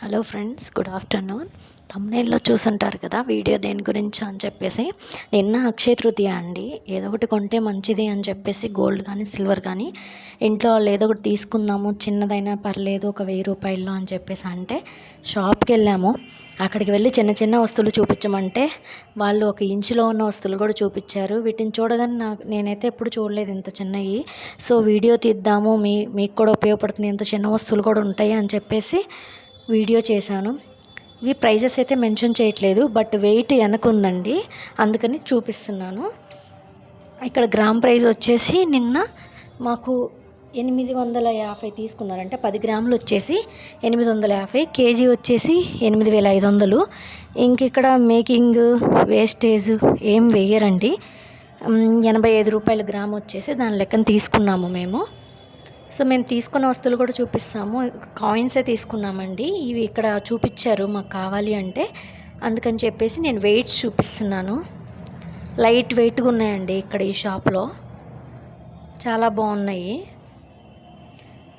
Hello friends good afternoon తమ్నేల్లో చూసుంటారు కదా వీడియో దేని గురించి అని చెప్పేసి. నిన్న అక్షయ తృతీయ అండి. ఏదో ఒకటి కొంటే మంచిది అని చెప్పేసి గోల్డ్ కానీ సిల్వర్ కానీ ఇంట్లో వాళ్ళు ఏదో ఒకటి తీసుకుందాము చిన్నదైనా పర్లేదు ఒక వెయ్యి రూపాయల్లో అని చెప్పేసి అంటే షాప్కి వెళ్ళాము. అక్కడికి వెళ్ళి చిన్న చిన్న వస్తువులు చూపించమంటే వాళ్ళు ఒక ఇంచులో ఉన్న వస్తువులు కూడా చూపించారు. వీటిని చూడగానే నాకు నేనైతే ఎప్పుడు చూడలేదు ఇంత చిన్నవి సో వీడియో తీద్దాము మీ మీకు కూడా ఉపయోగపడుతుంది ఇంత చిన్న వస్తువులు కూడా ఉంటాయి అని చెప్పేసి వీడియో చేశాను. ఇవి ప్రైజెస్ అయితే మెన్షన్ చేయట్లేదు బట్ వెయిట్ వెనక ఉందండి అందుకని చూపిస్తున్నాను. ఇక్కడ గ్రామ్ ప్రైజ్ వచ్చేసి నిన్న మాకు ఎనిమిది వందల యాభై తీసుకున్నారంటే పది గ్రాములు వచ్చేసి ఎనిమిది వందల యాభై కేజీ వచ్చేసి ఎనిమిది వేల ఐదు వందలు. ఇంక ఇక్కడ మేకింగ్ వేస్టేజ్ ఏం వేయరండి ఎనభై ఐదు రూపాయల గ్రామ్ వచ్చేసి దాని లెక్కన తీసుకున్నాము మేము. సో మేము తీసుకున్న వస్తువులు కూడా చూపిస్తాము. కాయిన్సే తీసుకున్నామండి. ఇవి ఇక్కడ చూపించారు మాకు కావాలి అంటే. అందుకని చెప్పేసి నేను వెయిట్స్ చూపిస్తున్నాను. లైట్ వెయిట్గా ఉన్నాయండి ఇక్కడ ఈ షాప్లో. చాలా బాగున్నాయి.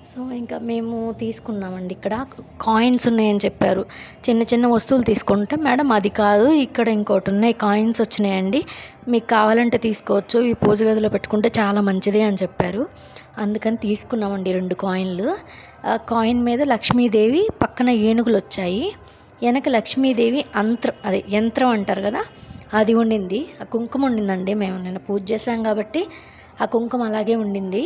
సో ఇంకా మేము తీసుకున్నామండి ఇక్కడ. కాయిన్స్ ఉన్నాయని చెప్పారు. చిన్న చిన్న వస్తువులు తీసుకుంటే మేడం అది కాదు ఇక్కడ ఇంకోటి ఉన్నాయి. కాయిన్స్ వచ్చినాయండి. మీకు కావాలంటే తీసుకోవచ్చు. ఈ పూజ గదిలో పెట్టుకుంటే చాలా మంచిది అని చెప్పారు. అందుకని తీసుకున్నామండి రెండు కాయిన్లు. ఆ కాయిన్ మీద లక్ష్మీదేవి పక్కన ఏనుగులు వచ్చాయి. వెనక లక్ష్మీదేవి అంత్రం అదే యంత్రం అంటారు కదా అది ఉండింది. ఆ కుంకుమ ఉండిందండి మేము. నిన్న పూజ చేసాం కాబట్టి ఆ కుంకుమ అలాగే ఉండింది.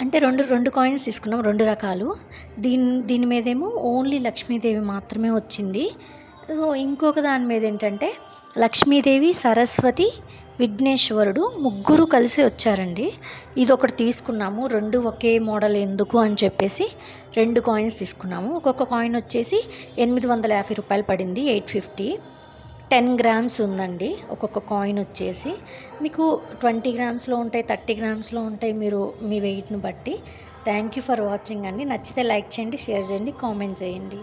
అంటే రెండు రెండు కాయిన్స్ తీసుకున్నాం రెండు రకాలు. దీని దీని మీదేమో ఓన్లీ లక్ష్మీదేవి మాత్రమే వచ్చింది. సో ఇంకొక దాని మీద ఏంటంటే లక్ష్మీదేవి సరస్వతి విఘ్నేశ్వరుడు ముగ్గురు కలిసి వచ్చారండి. ఇది ఒకటి తీసుకున్నాము రెండు ఒకే మోడల్ ఎందుకు అని చెప్పేసి రెండు కాయిన్స్ తీసుకున్నాము. ఒక్కొక్క కాయిన్ వచ్చేసి ఎనిమిది వందల యాభై రూపాయలు పడింది ఎయిట్ ఫిఫ్టీ. టెన్ గ్రామ్స్ ఉందండి. ఒక్కొక్క కాయిన్ వచ్చేసి. మీకు ట్వంటీ గ్రామ్స్లో ఉంటాయి థర్టీ గ్రామ్స్లో ఉంటాయి మీరు మీ వెయిట్ని బట్టి. థ్యాంక్ యూ ఫర్ వాచింగ్ అండి. నచ్చితే లైక్ చేయండి షేర్ చేయండి కామెంట్ చేయండి.